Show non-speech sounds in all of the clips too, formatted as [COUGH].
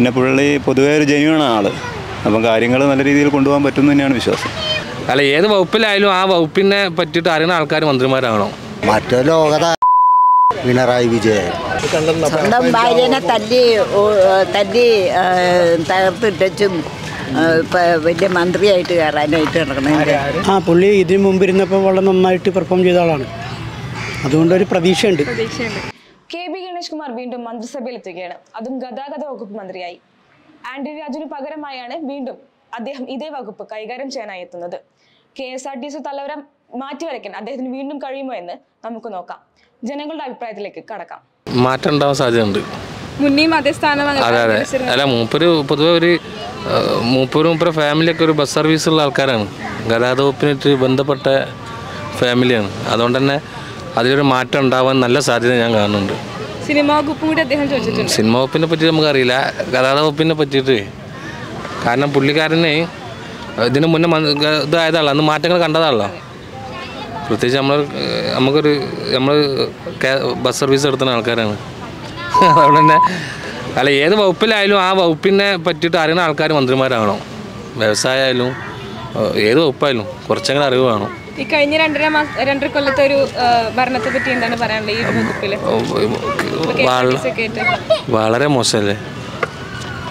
പിന്നെ പുള്ളി പൊതുവേ ഒരു ജെന്യൂൺ ആൾ. അപ്പം കാര്യങ്ങൾ നല്ല രീതിയിൽ കൊണ്ടുപോകാൻ പറ്റും തന്നെയാണ് വിശ്വാസം. അല്ല ഏത് വകുപ്പിലായാലും ആ വകുപ്പിനെ പറ്റിയിട്ട് അറിയുന്ന ആൾക്കാർ മന്ത്രിമാരാണോ? മറ്റേ ലോകത പിണറായി വിജയൻ. സ്വന്തം ഭാര്യനെ തല്ലി തല്ലി തകർത്തിട്ടും വലിയ മന്ത്രിയായിട്ട് കയറാനായിട്ട് നടക്കണതിന്റെ ആ പുള്ളി ഇതിനു മുമ്പ് ഇരുന്നപ്പോൾ വളരെ നന്നായിട്ട് പെർഫോം ചെയ്ത ആളാണ്. അതുകൊണ്ടൊരു പ്രതീക്ഷയുണ്ട്. പ്രതീക്ഷയുണ്ട്. കെ ബി ഗണേഷ് കുമാർ വീണ്ടും മന്ത്രിസഭയിലെത്തുകയാണ്. അതും ഗതാഗത വകുപ്പ് മന്ത്രിയായി. ആന്റണി രാജുവിന് പകരമായാണ് വീണ്ടും അദ്ദേഹം ഇതേ വകുപ്പ് കൈകാര്യം ചെയ്യാനായി എത്തുന്നത്. K S R T C തലവരം മാറ്റിവരയ്ക്കാൻ അദ്ദേഹത്തിന് വീണ്ടും കഴിയുമോ എന്ന് നമുക്ക് നോക്കാം. ജനങ്ങളുടെ അഭിപ്രായത്തിലേക്ക് കടക്കാം. മാറ്റം ഉണ്ടാവാൻ സാധ്യതയുണ്ട്. മുന്നേയും അതേ സ്ഥാനം അതെ അതെ. അല്ല മൂപ്പര് പൊതുവെ ഒരു മൂപ്പര് മൂപ്പര് ഫാമിലിയൊക്കെ ഒരു ബസ് സർവീസ് ഉള്ള ആൾക്കാരാണ്. ഗതാഗത വകുപ്പിനായിട്ട് ബന്ധപ്പെട്ട ഫാമിലിയാണ്. അതുകൊണ്ട് തന്നെ അതിലൊരു മാറ്റം ഉണ്ടാവാൻ നല്ല സാധ്യത ഞാൻ കാണുന്നുണ്ട്. സിനിമാ വകുപ്പും കൂടി അദ്ദേഹം ചോദിച്ചിട്ടുണ്ട്. സിനിമ വകുപ്പിനെ പറ്റി നമുക്കറിയില്ല. ഗതാഗത വകുപ്പിനെ പറ്റിയിട്ട്. കാരണം പുള്ളിക്കാരനെ ഇതിന് മുന്നേ ഇതായതാണല്ലോ. അന്ന് മാറ്റങ്ങൾ കണ്ടതാണല്ലോ. പ്രത്യേകിച്ച് നമ്മൾ നമുക്കൊരു നമ്മൾ ബസ് സർവീസ് നടത്തുന്ന ആൾക്കാരാണ്. [LAUGHS] അതുകൊണ്ട് തന്നെ അല്ല ഏത് വകുപ്പിലായാലും ആ വകുപ്പിനെ പറ്റിയിട്ട് അറിയുന്ന ആൾക്കാർ മന്ത്രിമാരാണോ വ്യവസായമായാലും ഏത് വകുപ്പായാലും കുറച്ചെങ്കിലും അറിവ് വേണം. ഈ കഴിഞ്ഞ രണ്ടര മാസം രണ്ടര കൊല്ലത്തെ ഒരു ഭരണത്തെ പറ്റി എന്താണ് പറയാനുള്ളത് ഈ വകുപ്പിൽ? വളരെ മോശമല്ലേ?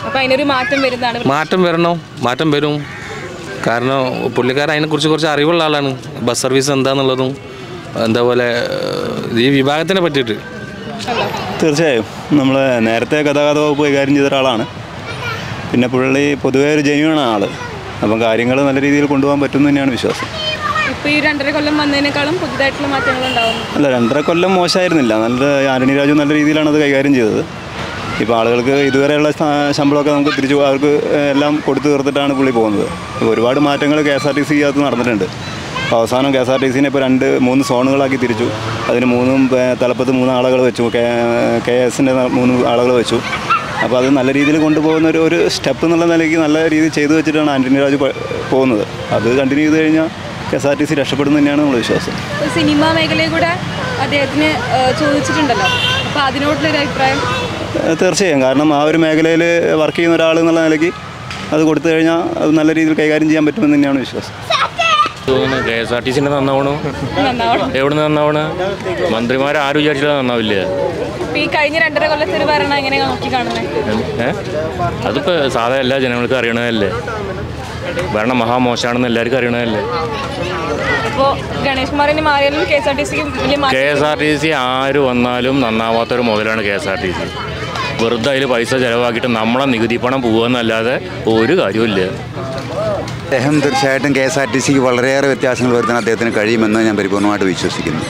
അപ്പൊ അതിനൊരു മാറ്റം വരുന്നതാണ് മാറ്റം വരണം മാറ്റം വരും. കാരണം പുള്ളിക്കാരൻ അതിനെക്കുറിച്ച് കുറച്ച് അറിവുള്ള ആളാണ്. ബസ് സർവീസ് എന്താന്നുള്ളതും എന്താ പോലെ ഈ വിഭാഗത്തിനെ പറ്റിയിട്ട്. തീർച്ചയായും. നമ്മൾ നേരത്തെ ഗതാഗത വകുപ്പ് കൈകാര്യം ചെയ്ത ഒരാളാണ് പിന്നെ പുള്ളി പൊതുവേ ഒരു ജെന്യൂൺ ആൾ. അപ്പം കാര്യങ്ങൾ നല്ല രീതിയിൽ കൊണ്ടുപോകാൻ പറ്റും തന്നെയാണ് വിശ്വാസം. ഇപ്പോൾ ഈ രണ്ടര കൊല്ലം വന്നതിനേക്കാളും പുതുതായിട്ടുള്ള മാറ്റങ്ങൾ ഉണ്ടാവും അല്ല രണ്ടര കൊല്ലം മോശമായിരുന്നില്ല. നല്ല ആന്റണി രാജു നല്ല രീതിയിലാണ് അത് കൈകാര്യം ചെയ്തത്. ഇപ്പോൾ ആളുകൾക്ക് ഇതുവരെയുള്ള ശമ്പളമൊക്കെ നമുക്ക് തിരിച്ചു അവർക്ക് എല്ലാം കൊടുത്തു തീർത്തിട്ടാണ് പുള്ളി പോകുന്നത്. ഇപ്പോൾ ഒരുപാട് മാറ്റങ്ങൾ K S R T C അകത്ത് നടന്നിട്ടുണ്ട്. അപ്പോൾ അവസാനം കെ എസ് ആർ ടി സിനെ ഇപ്പോൾ രണ്ട് മൂന്ന് സോണുകളാക്കി തിരിച്ചു. അതിന് മൂന്നും തലപ്പത്ത് മൂന്ന് ആളുകൾ വെച്ചു. കെ കെ എസിന്റെ മൂന്ന് ആളുകൾ വെച്ചു. അപ്പോൾ അത് നല്ല രീതിയിൽ കൊണ്ടുപോകുന്ന ഒരു ഒരു സ്റ്റെപ്പ് എന്നുള്ള നിലയ്ക്ക് നല്ല രീതിയിൽ ചെയ്തു വെച്ചിട്ടാണ് ആന്റണി രാജു പോകുന്നത്. അത് കണ്ടിന്യൂ ചെയ്ത് കഴിഞ്ഞാൽ K S R T C രക്ഷപ്പെടും തന്നെയാണ് നമ്മൾ വിശ്വാസം. സിനിമാ മേഖലയിൽ കൂടെ അദ്ദേഹത്തിന് ചോദിച്ചിട്ടുണ്ടല്ലോ. അപ്പോൾ അതിനോടുള്ളൊരു അഭിപ്രായം? തീർച്ചയായും. കാരണം ആ ഒരു മേഖലയിൽ വർക്ക് ചെയ്യുന്ന ഒരാൾ എന്നുള്ള നിലയ്ക്ക് അത് കൊടുത്തു കഴിഞ്ഞാൽ അത് നല്ല രീതിയിൽ കൈകാര്യം ചെയ്യാൻ പറ്റുമെന്ന് തന്നെയാണ് വിശ്വാസം. തോന്നുന്നു കെ എസ് ആർ ടി സിന്റെ നന്നാവണോ. എവിടെ നിന്ന് നന്നാവണ? മന്ത്രിമാരെ ആരും വിചാരിച്ചില്ല നന്നാവില്ല. ഈ കഴിഞ്ഞ രണ്ടര കൊല്ലത്തെ ഒരു ഭരണം എങ്ങനെയാ നോക്കി കാണുന്നത് അതിപ്പോ സാധാരണ സാധാ എല്ലാ ജനങ്ങൾക്കും അറിയണതല്ലേ? ഭരണം മഹാമോശാണെന്ന് എല്ലാവർക്കും അറിയണതല്ലേ? K S R T C ആര് വന്നാലും നന്നാവാത്തൊരു മുതലാണ് K S R T C. വെറുതെ അതിൽ പൈസ ചിലവാക്കിയിട്ട് നമ്മളെ നികുതി പണം പോകുമെന്നല്ലാതെ ഒരു കാര്യമില്ല അദ്ദേഹം തീർച്ചയായിട്ടും കെ എസ് ആർ ടി സിക്ക് വളരെയേറെ വ്യത്യാസങ്ങൾ വരുത്താൻ അദ്ദേഹത്തിന് കഴിയുമെന്ന് ഞാൻ പരിപൂർണമായിട്ട് വിശ്വസിക്കുന്നു.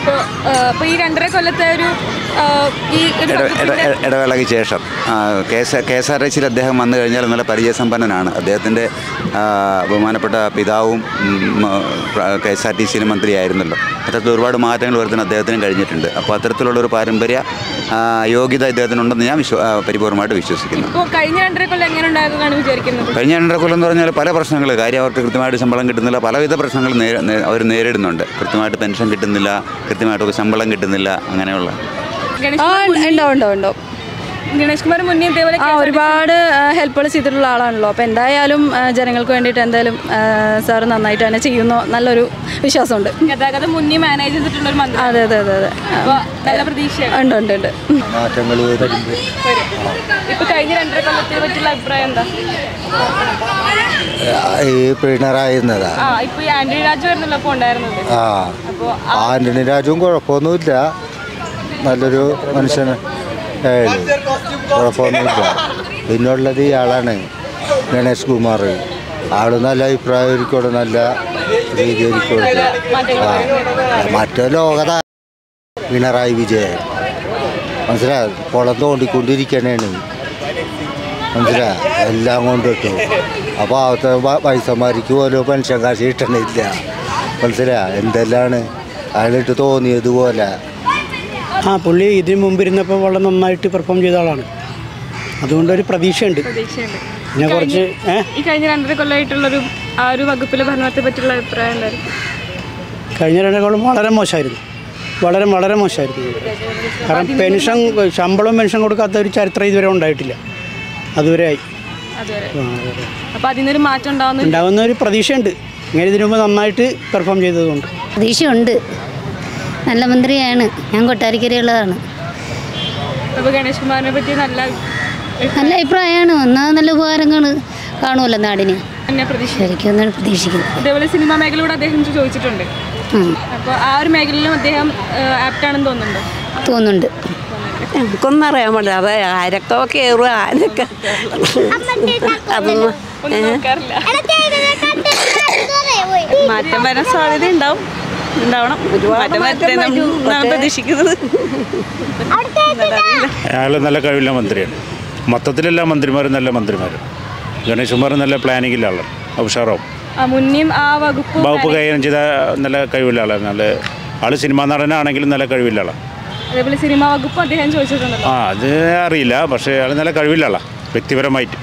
ഇപ്പൊ, ഏഹ്, ഈ രണ്ടര കൊല്ലത്തെ ഒരു ഈ ഇടവേളയ്ക്ക് ശേഷം K S K S R T സിയിൽ അദ്ദേഹം വന്നു കഴിഞ്ഞാൽ നല്ല പരിചയസമ്പന്നനാണ്. അദ്ദേഹത്തിന്റെ ബഹുമാനപ്പെട്ട പിതാവും കെ എസ് ആർ ടി സിയിലെ മന്ത്രിയായിരുന്നല്ലോ. അത്തരത്തിൽ ഒരുപാട് മാറ്റങ്ങൾ വരുത്തുന്ന അദ്ദേഹത്തിനും കഴിഞ്ഞിട്ടുണ്ട്. അപ്പോൾ അത്തരത്തിലുള്ള ഒരു പാരമ്പര്യ യോഗ്യത ഇദ്ദേഹത്തിനുണ്ടെന്ന് ഞാൻ വിശ്വ പരിപൂർണമായിട്ട് വിശ്വസിക്കുന്നു. കഴിഞ്ഞ രണ്ടര കൊല്ലം എങ്ങനെ വിചാരിക്കുന്നത്? കഴിഞ്ഞ രണ്ടര കൊല്ലം എന്ന് പറഞ്ഞാൽ പല പ്രശ്നങ്ങൾ കാര്യം അവർക്ക് കൃത്യമായിട്ട് ശമ്പളം കിട്ടുന്നില്ല പലവിധ പ്രശ്നങ്ങൾ അവർ നേരിടുന്നുണ്ട്. കൃത്യമായിട്ട് പെൻഷൻ കിട്ടുന്നില്ല കൃത്യമായിട്ട് ശമ്പളം കിട്ടുന്നില്ല അങ്ങനെയുള്ള. ഉണ്ടോ ഉണ്ടോ ഉണ്ടോ. ഗണേഷ് കുമാർ മുന്നേ ഇതേപോലെ ആ ഒരുപാട് ഹെൽപ്പുകൾ ചെയ്തിട്ടുള്ള ആളാണല്ലോ. അപ്പോൾ എന്തായാലും ജനങ്ങൾക്ക് വേണ്ടിയിട്ട് എന്തായാലും സാർ നന്നായിട്ട് തന്നെ ചെയ്യുന്നു. നല്ലൊരു വിശ്വാസമുണ്ട്. ഗതാഗതം മുന്നേ മാനേജ് ചെയ്തിട്ടുള്ള ഒരു മന്ത്രി അതെ അതെ അതെ. അതെ നല്ല പ്രതീക്ഷ ഉണ്ട് ഉണ്ട് ഉണ്ട്. ഇപ്പൊ കഴിഞ്ഞ രണ്ടര കൊല്ലത്തെ പറ്റിയുള്ള അഭിപ്രായം എന്താ? ഈ പിണറായി എന്നതാ ആ ഇപ്പൊ ആന്റണി രാജു ആയിരുന്നല്ലോ ഇപ്പൊ ഉണ്ടായിരുന്നത്. ആ അപ്പൊ ആന്റണി രാജുവും കുഴപ്പമൊന്നുമില്ല. നല്ലൊരു മനുഷ്യന്. കുഴപ്പമൊന്നുമില്ല. പിന്നുള്ളത് ഇയാളാണ് ഗണേഷ് കുമാർ. ആൾ നല്ല അഭിപ്രായമായിരിക്കും നല്ല രീതിയായിരിക്കും. മറ്റേ ലോകത പിണറായി വിജയൻ. മനസ്സിലായ? കുളം തോണ്ടിക്കൊണ്ടിരിക്കണേണ്. മനസ്സിലായ? എല്ലാം കൊണ്ടിട്ടു. അപ്പോൾ അവിടുത്തെ വയസ്സന്മാർക്ക് പോലും പെൻഷൻ കാശ് കിട്ടണില്ല. മനസ്സിലായ? എന്തെല്ലാണ്? അയാളിട്ട് തോന്നിയതുപോലെ ആ പുള്ളി ഇതിനു മുമ്പ് ഇരുന്നപ്പോൾ വളരെ നന്നായിട്ട് പെർഫോം ചെയ്ത ആളാണ്. അതുകൊണ്ട് ഒരു പ്രതീക്ഷയുണ്ട്. പിന്നെ കുറച്ച് ഈ കഴിഞ്ഞ രണ്ടര കൊല്ലമായിട്ടുള്ളൊരു ആ ഒരു വകുപ്പിലെ ഭരണത്തെ പറ്റിയുള്ള അഭിപ്രായം എന്തായിരുന്നു? കഴിഞ്ഞ കൊല്ലം വളരെ മോശമായിരുന്നു. വളരെ വളരെ മോശമായിരുന്നു. കാരണം പെൻഷൻ ശമ്പളം പെൻഷൻ കൊടുക്കാത്ത ഒരു ചരിത്രം ഇതുവരെ ഉണ്ടായിട്ടില്ല. അതുവരെ ആയി. അതുവരെ ആ, അതിനൊരു മാറ്റം ഉണ്ടാവുന്ന ഉണ്ടാവുന്ന ഒരു പ്രതീക്ഷയുണ്ട്. ഇങ്ങനെ ഇതിനു മുമ്പ് നന്നായിട്ട് പെർഫോം ചെയ്തതുകൊണ്ട്. പ്രതീക്ഷയുണ്ട്. നല്ല മന്ത്രിയാണ്. ഞാൻ കൊട്ടാരിക്കരയുള്ളതാണ്. അപ്പോൾ ഗണേഷ് കുമാറിനെ പറ്റി നല്ല നല്ല അഭിപ്രായമാണ്. ഒന്നാമത് നല്ല ഉപകാരങ്ങൾ കാണുമല്ലോ നാടിന്. തന്നെ പ്രതീക്ഷ ശരിക്കും ഒന്നാണ് പ്രതീക്ഷിക്കുന്നത്. ഇതേപോലെ സിനിമാ മേഖലയോട് അദ്ദേഹം ചോദിച്ചിട്ടുണ്ട്. അപ്പോൾ ആ ഒരു മേഖലയിലും അദ്ദേഹം തോന്നുന്നുണ്ടോ? തോന്നുന്നുണ്ട്. എനിക്കൊന്നും അറിയാൻ പാടില്ല. അത് ആരൊക്കെ കയറുക ആരൊക്കെ അതൊന്നും മാറ്റം വരാൻ സാധ്യത ഉണ്ടാവും അയാൾ നല്ല കഴിവുള്ള മന്ത്രിയാണ്. മൊത്തത്തിലെല്ലാ മന്ത്രിമാരും നല്ല മന്ത്രിമാരും ഗണേഷ് കുമാർ നല്ല പ്ലാനിങ്ങില്ല ആളാണ്. ഉഷാറാവും. ആ മുന്നേയും ആ വകുപ്പ് കൈകാര്യം ചെയ്ത നല്ല കഴിവുള്ള ആളാണ്. നല്ല ആൾ സിനിമാ നടനാണെങ്കിലും നല്ല കഴിവുള്ള ആളാണ്. അതേപോലെ സിനിമാ വകുപ്പ് അദ്ദേഹം ചോദിച്ചിട്ടുണ്ടല്ലോ. ആ അത് അറിയില്ല. പക്ഷേ അയാൾ നല്ല കഴിവുള്ള ആളാണ് വ്യക്തിപരമായിട്ട്.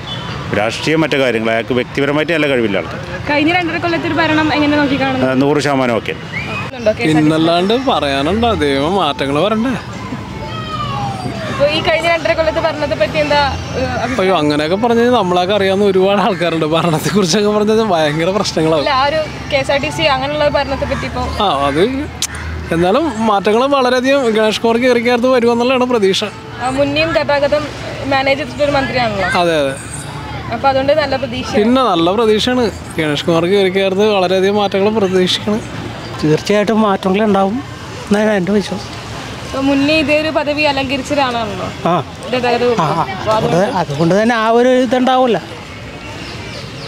രാഷ്ട്രീയം മറ്റു കാര്യങ്ങൾ അയാൾക്ക് വ്യക്തിപരമായിട്ട് നല്ല കഴിവില്ല ആൾക്ക്. കഴിഞ്ഞ രണ്ടര കൊല്ലത്തിൽ ഭരണം എങ്ങനെ നോക്കി കാണുന്നു? നൂറ് ശതമാനം ഒക്കെ പിന്നല്ലാണ്ട് പറയാനുണ്ടോ? ദൈവം മാറ്റങ്ങൾ വരണ്ടേ? ഈ കഴിഞ്ഞ രണ്ടര കൊല്ലത്തെ ഭരണത്തെ പറ്റി എന്താ ഏഹ്, അയ്യോ അങ്ങനെയൊക്കെ പറഞ്ഞാൽ നമ്മളൊക്കെ അറിയാവുന്ന ഒരുപാട് ആൾക്കാരുണ്ട്. ഭരണത്തെ കുറിച്ചൊക്കെ പറഞ്ഞത് ഭയങ്കര പ്രശ്നങ്ങളാവും. അല്ല ആ ഒരു K S R T C അങ്ങനെയുള്ള ഭരണത്തെ പറ്റി ഇപ്പൊ? ആ അത് എന്നാലും മാറ്റങ്ങൾ വളരെയധികം ഗണേഷ് കോർ കയറിക്കകത്ത് വരുമെന്നുള്ളതാണ് പ്രതീക്ഷ. മുന്നേയും ഗതാഗതം മാനേജ് ചെയ്തിട്ടൊരു മന്ത്രിയാണല്ലോ. അതെ അതെ. അപ്പൊ അതുകൊണ്ട് നല്ല പ്രതീക്ഷ പിന്നെ നല്ല പ്രതീക്ഷയാണ്. ഗണേഷ് കുമാർക്ക് കയറിക്കകത്ത് വളരെയധികം മാറ്റങ്ങൾ പ്രതീക്ഷിക്കണം. തീർച്ചയായിട്ടും മാറ്റങ്ങൾ ഉണ്ടാവും എന്റെ വിശ്വാസം. മുന്നേ ഇതേ ഒരു പദവി അലങ്കരിച്ച ആ. ഗതാഗത ആ വകുപ്പ്. അപ്പൊ അത് അതുകൊണ്ട് തന്നെ ആ ഒരു ഇതുണ്ടാവില്ല.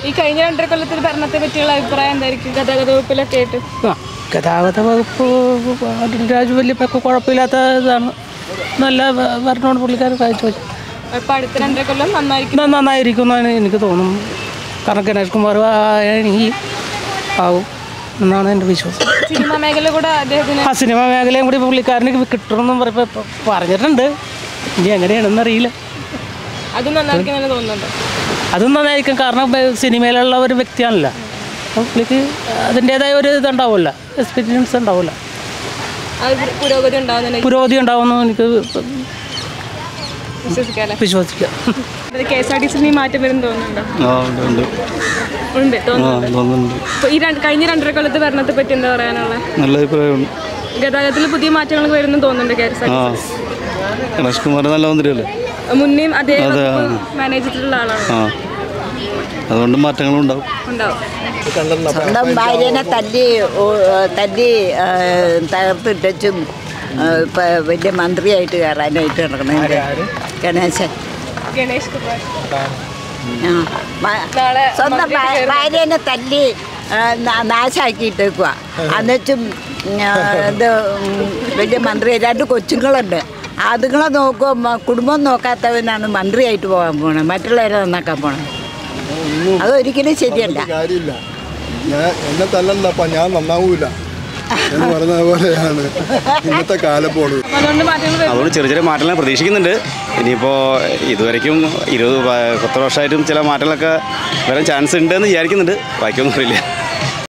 ഈ കഴിഞ്ഞ രണ്ടര കൊല്ലത്തിൽ ഭരണത്തെ പറ്റിയുള്ള അഭിപ്രായം എന്തായിരിക്കും? ഗതാഗത വകുപ്പിലൊക്കെ ആയിട്ട്. ആ ഗതാഗത വകുപ്പ് രാജു വലിയ കുഴപ്പമില്ലാത്ത ഇതാണ്. നല്ല ഭരണമാണ് പുള്ളിക്കാർ കാഴ്ചവെച്ചത് അപ്പൊ അടുത്ത രണ്ടര കൊല്ലം നന്നായിരിക്കും. നന്നായിരിക്കും എന്നാണ് എനിക്ക് തോന്നുന്നു. കാരണം ഗണേഷ് കുമാർ ആണെങ്കിൽ ആവും എന്നാണ് എന്റെ വിശ്വാസം. സിനിമാ മേഖല കൂടെ ആ സിനിമ മേഖലയും കൂടി പുള്ളിക്കാരന് കിട്ടണമെന്നും പറയുമ്പോൾ പറഞ്ഞിട്ടുണ്ട്. ഇനി എങ്ങനെയാണെന്ന് അറിയില്ല. അത് നന്നായിരിക്കും കാരണം സിനിമയിലുള്ള ഒരു വ്യക്തിയാണല്ലോ. അപ്പോൾ പുള്ളിക്ക് അതിന്റേതായ ഒരു ഇതുണ്ടാവില്ല എക്സ്പീരിയൻസ് ഉണ്ടാവില്ല പുരോഗതി ഉണ്ടാവുന്നു ഉണ്ടാവുമെന്ന് എനിക്ക് വിശ്വസിക്കാം. കെ എസ് ആർ ടി സിന് മാറ്റം വരും തോന്നുന്നുണ്ടോ? ഉണ്ട് ഉണ്ട് ഉണ്ട്. ആ തോന്നുന്നുണ്ട്. ഈ കഴിഞ്ഞ രണ്ടര കൊല്ലത്തെ ഭരണത്തെ പറ്റി എന്താ പറയാനുള്ളത് നല്ല അഭിപ്രായമുണ്ട് ഗതാഗതത്തിൽ പുതിയ മാറ്റങ്ങൾ വരുന്നു തോന്നുന്നുണ്ട് കെ എസ് ആർ ആ. ഗണേഷ് കുമാർ നല്ല മന്ത്രിയല്ലേ? മുന്നേയും അതേ. മാനേജ് ചെയ്തിട്ടുള്ള ആളാണ്. അതുകൊണ്ട് മാറ്റങ്ങളും ഉണ്ടാവും. ഉണ്ടാവും. സ്വന്തം ഭാര്യനെ തല്ലി തല്ലി ആ, തകർത്തിട്ടും ഇപ്പൊ വലിയ മന്ത്രിയായിട്ട് കയറാനായിട്ട് നടക്കണേ. ഗണേശൻ. ഗണേഷ് കുമാർ. സ്വന്തം ഭാര്യനെ തല്ലി നാശാക്കിയിട്ടേക്കുക എന്നിട്ടും ആ, ഇത് വലിയ മന്ത്രി രണ്ട് കൊച്ചുങ്ങളുണ്ട്. അതുങ്ങളെ നോക്കുക കുടുംബം നോക്കാത്തവനാണ് മന്ത്രിയായിട്ട് പോകാൻ പോണത് മറ്റുള്ളവരെ നന്നാക്കാൻ പോണത് അതൊരിക്കലും ശരിയല്ല. എന്നെ തല്ലണ്ടപ്പ ഞാൻ നന്നാവൂല. എന്ന് പറഞ്ഞ പോലെയാണ്. ഇന്നത്തെ കാലം പോണത് അപ്പൊ അതുകൊണ്ട് ചെറിയ ചെറിയ മാറ്റങ്ങൾ പ്രതീക്ഷിക്കുന്നുണ്ട്. ഇനിയിപ്പോൾ ഇതുവരയ്ക്കും ഇരുപത് പത്ത് വർഷമായിട്ടും ചില മാറ്റങ്ങളൊക്കെ വരാൻ ചാൻസ് ഉണ്ട് എന്ന് വിചാരിക്കുന്നുണ്ട്. ബാക്കിയൊന്നും അറിയില്ല.